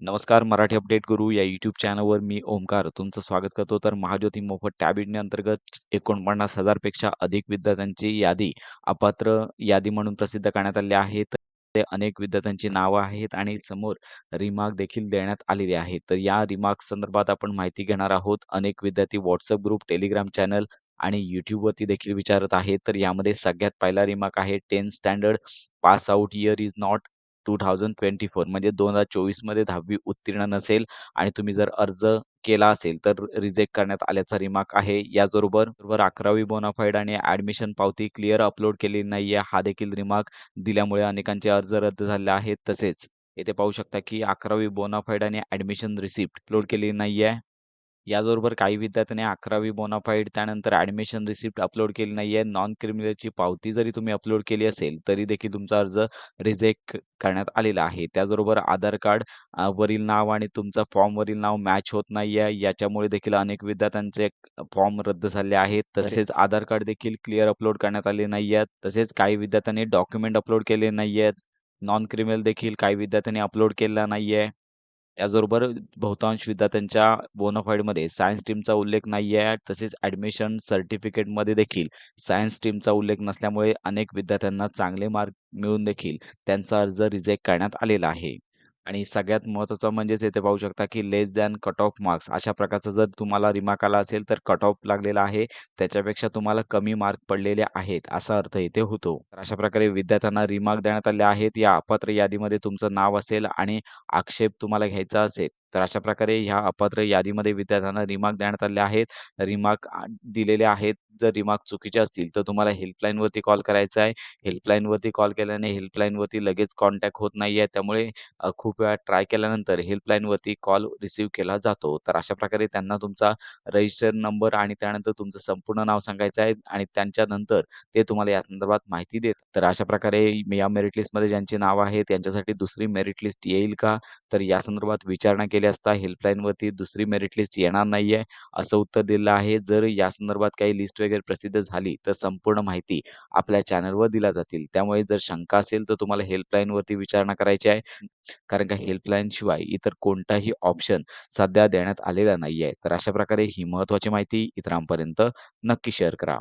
नमस्कार मराठी अपडेट गुरु या यूट्यूब चॅनलवर मी ओमकार तुमचं स्वागत करतो. तर महाज्योती मोफत टॅब अंतर्गत एकोणपन्नास हजारपेक्षा अधिक विद्यार्थ्यांची यादी अपात्र यादी म्हणून प्रसिद्ध करण्यात आली आहे. तर ते अनेक विद्यार्थ्यांची नावं आहेत आणि समोर रिमार्क देखील देण्यात आलेले आहेत. तर या रिमार्क संदर्भात आपण माहिती घेणार आहोत. अनेक विद्यार्थी व्हॉट्सअप ग्रुप टेलिग्राम चॅनल आणि यूट्यूबवरती देखील विचारत आहेत. तर यामध्ये सगळ्यात पहिला रिमार्क आहे tenth standard pass out year is not two thousand twenty four म्हणजे दोन हजार चोवीसमध्ये दहावी उत्तीर्ण नसेल आणि तुम्ही जर अर्ज केला असेल तर रिजेक्ट करण्यात आल्याचा रिमार्क आहे. याचबरोबर बरोबर अकरावी बोनाफाईड आणि ऍडमिशन पावती क्लिअर अपलोड केलेली आहे हा देखील रिमार्क दिल्यामुळे अनेकांचे अर्ज रद्द झाले आहेत. तसेच येथे पाहू शकता की अकरावी बोनाफाईड आणि ऍडमिशन रिसिप्ट अपलोड केलेली आहे याचबरोबर काही विद्यार्थ्यांनी अकरावी बोनाफाईड त्यानंतर ॲडमिशन रिसिप्ट अपलोड केली नाही आहे. नॉन क्रिमिनलची पावती जरी तुम्ही अपलोड केली असेल तरी देखील तुमचा अर्ज रिजेक्ट करण्यात आलेला आहे. त्याचबरोबर आधार कार्ड वरील नाव आणि तुमचा फॉर्मवरील नाव मॅच होत नाही आहे. याच्यामुळे देखील अनेक विद्यार्थ्यांचे फॉर्म रद्द झाले आहेत. तसेच आधार कार्ड देखील क्लिअर अपलोड करण्यात आले नाही आहेत. तसेच काही विद्यार्थ्यांनी डॉक्युमेंट अपलोड केले नाही आहेत. नॉन क्रिमिनल देखील काही विद्यार्थ्यांनी अपलोड केला नाही आहे. याचबरोबर बहुतांश विद्यार्थ्यांच्या बोनाफाईडमध्ये सायन्स स्ट्रीमचा उल्लेख नाही आहे. तसेच ॲडमिशन सर्टिफिकेटमध्ये देखील सायन्स स्ट्रीमचा उल्लेख नसल्यामुळे अनेक विद्यार्थ्यांना चांगले मार्क मिळून देखील त्यांचा अर्ज रिजेक्ट करण्यात आलेला आहे. आणि सगळ्यात महत्त्वाचं म्हणजेच येथे पाहू शकता की less than cut off marks अशा प्रकारचा जर तुम्हाला रिमार्क आला असेल तर कट ऑफ लागलेला आहे. त्याच्यापेक्षा तुम्हाला कमी मार्क पडलेले आहेत असा अर्थ इथे होतो. तर अशा प्रकारे विद्यार्थ्यांना रिमार्क देण्यात आले आहेत. या अपात्र यादीमध्ये तुमचं नाव असेल आणि आक्षेप तुम्हाला घ्यायचा असेल. तर अशा प्रकारे ह्या अपात्र यादीमध्ये विद्यार्थ्यांना रिमार्क देण्यात आले आहेत. रिमार्क दिलेले आहेत. जर रिमार्क चुकीचे असतील तर तुम्हाला हेल्पलाईनवरती कॉल करायचा आहे. हेल्पलाईनवरती कॉल केल्याने हेल्पलाईनवरती लगेच कॉन्टॅक्ट होत नाही आहे त्यामुळे खूप वेळा ट्राय केल्यानंतर हेल्पलाईनवरती कॉल रिसीव्ह केला जातो. तर अशा प्रकारे त्यांना तुमचा रजिस्टर नंबर आणि त्यानंतर तुमचं संपूर्ण नाव सांगायचं आहे आणि त्यांच्यानंतर ते तुम्हाला या संदर्भात माहिती देत. तर अशा प्रकारे या मेरिट लिस्टमध्ये ज्यांची नाव आहे त्यांच्यासाठी दुसरी मेरिट लिस्ट येईल का? तर या संदर्भात विचारणा केली असता हेल्पलाईनवरती दुसरी मेरिट लिस्ट येणार नाहीये असं उत्तर दिलं आहे. जर या संदर्भात काही लिस्ट वगैरे प्रसिद्ध झाली तर संपूर्ण माहिती आपल्या चॅनलवर दिल्या जातील. त्यामुळे जर शंका असेल तर तुम्हाला हेल्पलाईनवरती विचारणा करायची आहे. कारण का हेल्पलाईन शिवाय इतर कोणताही ऑप्शन सध्या देण्यात आलेला नाहीये. तर अशा प्रकारे ही महत्वाची माहिती इतरांपर्यंत नक्की शेअर करा.